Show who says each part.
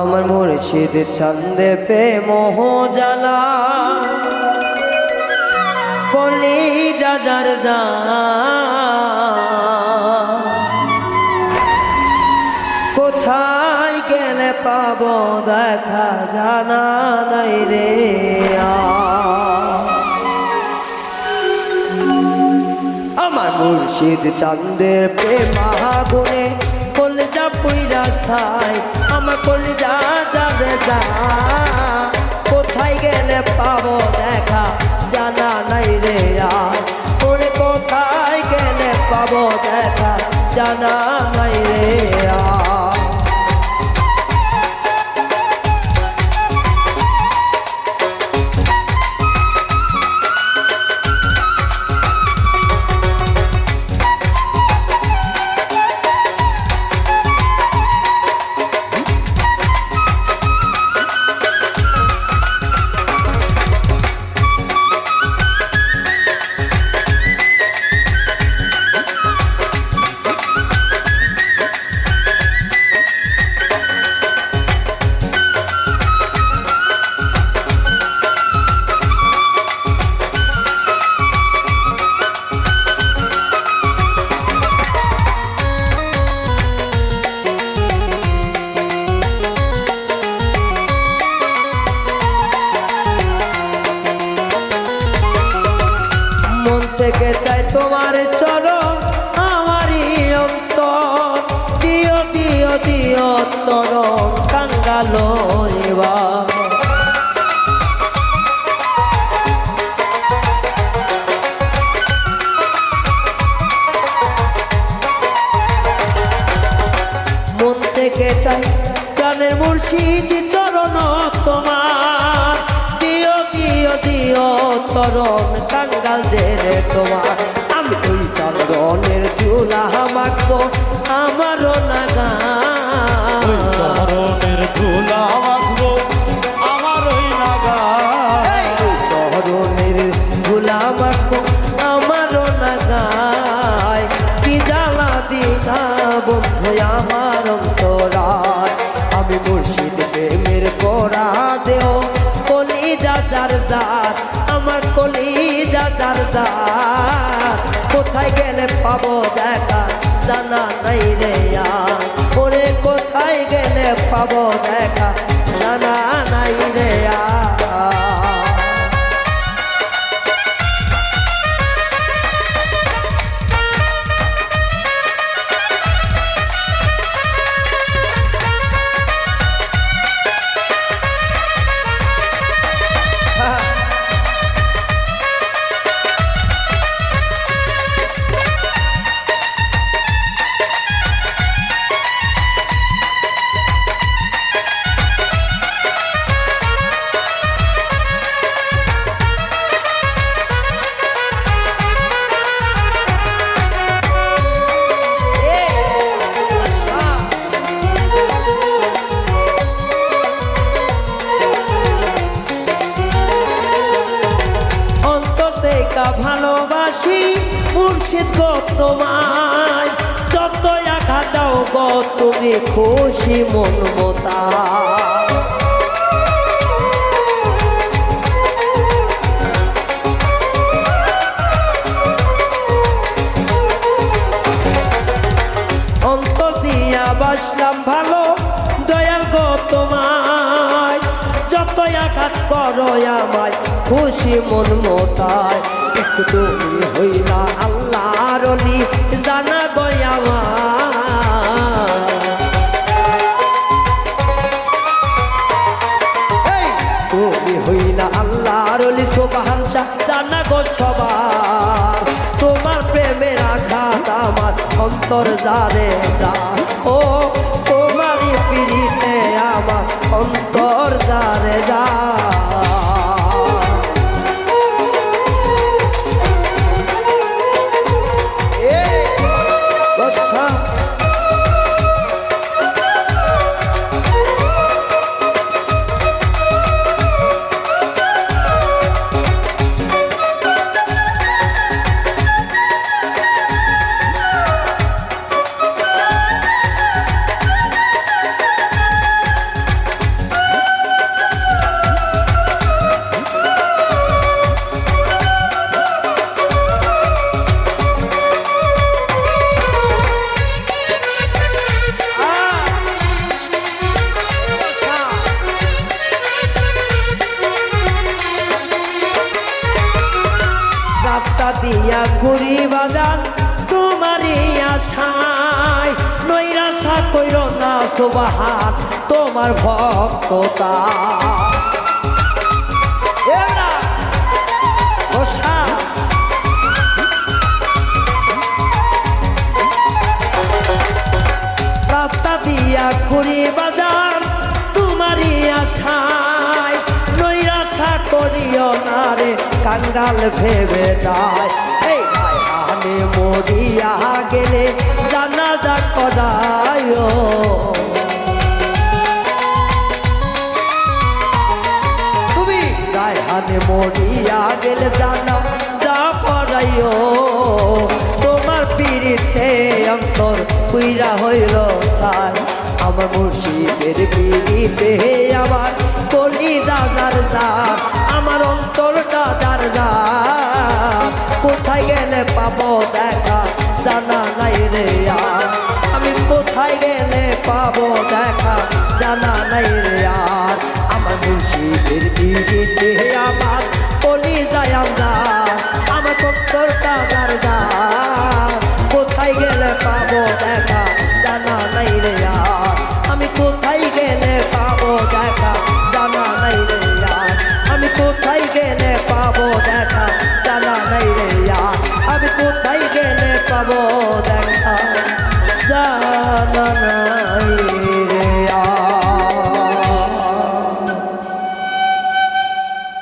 Speaker 1: আমার মুর্শিদ ছন্দে পে মোহ জ্বালা বলি, যাজার যা। কোথায় গেলে পাব দেখা জানা নাই রে আমার মুর্শিদ চান্দের প্রেম, মহাগুণে কলজা পুইরা ছাই আমার যা যাবে যা। কোথায় গেলে পাবো দেখা জানা নাই রে ওরে কোথায় গেলে পাবো দেখা জানা নাই রে তোমার চরণ, আমারই অন্তর। দিও দিও দিও চরণ, কাঙ্গালো এবার। মন থেকে চাই প্রাণের মুর্শিদ চরণ তোমার। দিও দিও দিও চরণ, কাঙ্গাল জেনে তোমার। আমারও
Speaker 2: চরণের ধুলা মাখবো
Speaker 1: চরণের মাখবো আমারও নাগায় কি জ্বালা দিনা বন্ধু আমার অন্তরায়? আমি মুর্শিদ প্রেমের করা দেও কলি আমার কলি কোথায় গেলে পাবো দেখা জানা নাই রে আর। ওরে কোথায় গেলে পাবো দেখা? জানা নাই রে আর। মুর্শিদ গো তোমায় যত আঘাত দাও গো তুমি খুশি মন মতা অন্তর দিয়া বাসলাম ভালো করো আমায় খুশি মন মোতায় একটু তুমি হইলা আল্লাহর জানা গয়া তুমি হইলা আল্লাহর সোবাহান জানা গো সবার। তোমার প্রেমের আঘাত আমার অন্তর জারে যা। ও, তোমারই পিড়িতে আমার অন্তর দিয়া ঘুরি তোমারিয়া তোমারই আশায়। নৈরাশা কইর না সোবাহাত, তোমার ভক্ততা। রাস্তা দিয়া ঘুরি বাজার, তোমারই আশা করিও না রে কাঙ্গাল ভেবে দায়। এই রায়হানে মরিয়া গেলে জানাজা করায় তুমি রায়হানে মরিয়া গেলে জানা যা পড়াইও তোমার পিড়িতে অন্তর কুইরা হইল সাই আমার মুর্শিদের পিড়িতে আমার কলি দাদার দার আমার অন্তর দাদার দার কোথায় গেলে পাবো দেখা জানা নাই রে আর। আমি কোথায় গেলে পাবো দেখা জানা নাই রে আর। আমার মুর্শিদের দিদিতে আমার কলি যায় আমরা পাবো দেখা জানা